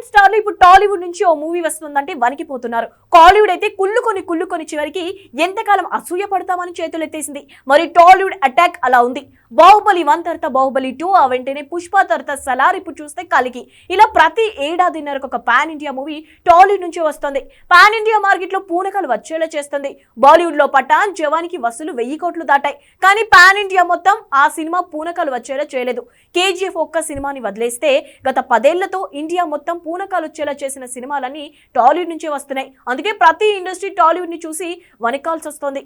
బాలీవుడ్ స్టార్లు ఇప్పుడు టాలీవుడ్ నుంచి ఓ మూవీ వస్తుందంటే వణికిపోతున్నారు. కాలీవుడ్ అయితే కుళ్ళుకొని కుళ్ళుకొని చివరికి ఎంతకాలం అసూయ పడతామని చేతులు ఎత్తేసింది. మరి టాలీవుడ్ అటాక్ అలా ఉంది. బాహుబలి వన్ తర్వాత బాహుబలి టూ ఆ వెంటనే పుష్ప తర్వాత సలార్ ఇప్పుడు చూస్తే కలికి. ఇలా ప్రతి ఏడాదిన్నరకు ఒక పాన్ ఇండియా మూవీ టాలీవుడ్ నుంచి వస్తుంది. పాన్ ఇండియా మార్కెట్లో పూనకాలు వచ్చేలా చేస్తుంది. బాలీవుడ్లో పఠాన్ జవానికి వసూలు వెయ్యి కోట్లు దాటాయి. కానీ పాన్ ఇండియా మొత్తం ఆ సినిమా పూనకాలు వచ్చేలా చేయలేదు. కేజీఎఫ్ ఒక్క సినిమాని వదిలేస్తే గత పదేళ్ళతో ఇండియా మొత్తం పూనకాలు వచ్చేలా చేసిన సినిమాలన్నీ టాలీవుడ్ నుంచే వస్తున్నాయి. అందుకే ప్రతి ఇండస్ట్రీ టాలీవుడ్ని చూసి వణికాల్సి వస్తుంది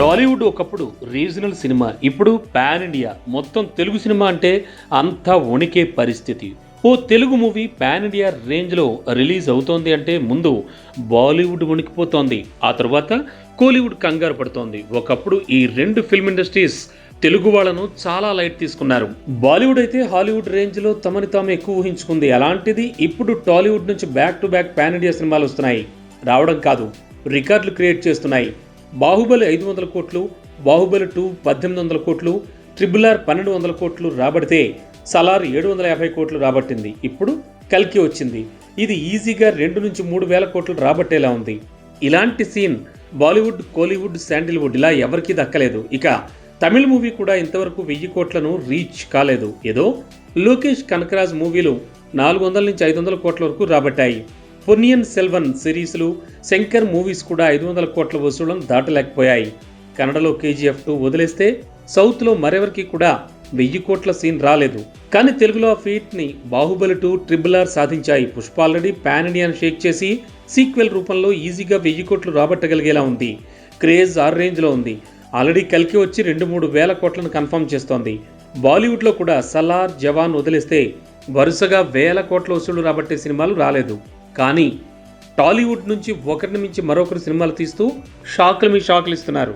టాలీవుడ్ ఒకప్పుడు రీజనల్ సినిమా ఇప్పుడు పాన్ ఇండియా. మొత్తం తెలుగు సినిమా అంటే అంతా వణికే పరిస్థితి. ఓ తెలుగు మూవీ పాన్ ఇండియా రేంజ్లో రిలీజ్ అవుతోంది అంటే ముందు బాలీవుడ్ వణికిపోతోంది. ఆ తర్వాత కోలీవుడ్ కంగారు పడుతోంది. ఒకప్పుడు ఈ రెండు ఫిల్మ్ ఇండస్ట్రీస్ తెలుగు వాళ్ళను చాలా లైట్ తీసుకున్నారు. బాలీవుడ్ అయితే హాలీవుడ్ రేంజ్లో తమని తాము ఎక్కువ ఊహించుకుంది. అలాంటిది ఇప్పుడు టాలీవుడ్ నుంచి back to back pan India సినిమాలు వస్తున్నాయి. రావడం కాదు రికార్డులు క్రియేట్ చేస్తున్నాయి. బాహుబలి ఐదు వందల కోట్లు బాహుబలి టూ పద్దెనిమిది వందల కోట్లు ట్రిబుల్ ఆర్ పన్నెండు వందల కోట్లు రాబడితే సలార్ ఏడు వందల యాభై కోట్లు రాబట్టింది. ఇప్పుడు కల్కి వచ్చింది. ఇది ఈజీగా రెండు నుంచి మూడు వేల కోట్లు రాబట్టేలా ఉంది. ఇలాంటి సీన్ బాలీవుడ్ కోలీవుడ్ శాండిల్వుడ్ ఇలా ఎవరికీ దక్కలేదు. ఇక తమిళ మూవీ కూడా ఇంతవరకు వెయ్యి కోట్లను రీచ్ కాలేదు. ఏదో లోకేష్ కనకరాజ్ మూవీలు నాలుగు వందల నుంచి ఐదు వందల కోట్ల వరకు రాబట్టాయి. పొన్నియన్ సెల్వన్ సిరీస్లు శంకర్ మూవీస్ కూడా ఐదు వందల కోట్ల వసూళ్ళను దాటలేకపోయాయి. కన్నడలో కేజీఎఫ్ టూ వదిలేస్తే సౌత్లో మరెవరికి కూడా వెయ్యి కోట్ల సీన్ రాలేదు. కానీ తెలుగులో ఆ ఫీట్ని బాహుబలి టూ ట్రిబుల్ ఆర్ సాధించాయి. పుష్ప ఆల్రెడీ పాన్ ఇండియాను షేక్ చేసి సీక్వెల్ రూపంలో ఈజీగా వెయ్యి కోట్లు రాబట్టగలిగేలా ఉంది. క్రేజ్ ఆర్ రేంజ్లో ఉంది. ఆల్రెడీ కలికి వచ్చి రెండు మూడు వేల కోట్లను కన్ఫర్మ్ చేస్తోంది. బాలీవుడ్లో కూడా సలార్ జవాన్ వదిలేస్తే వరుసగా వేల కోట్ల వసూళ్ళు రాబట్టే సినిమాలు రాలేదు. కానీ టాలీవుడ్ నుంచి ఒకరిని మించి మరొకరు సినిమాలు తీస్తూ షాకులు మీ షాకులు ఇస్తున్నారు.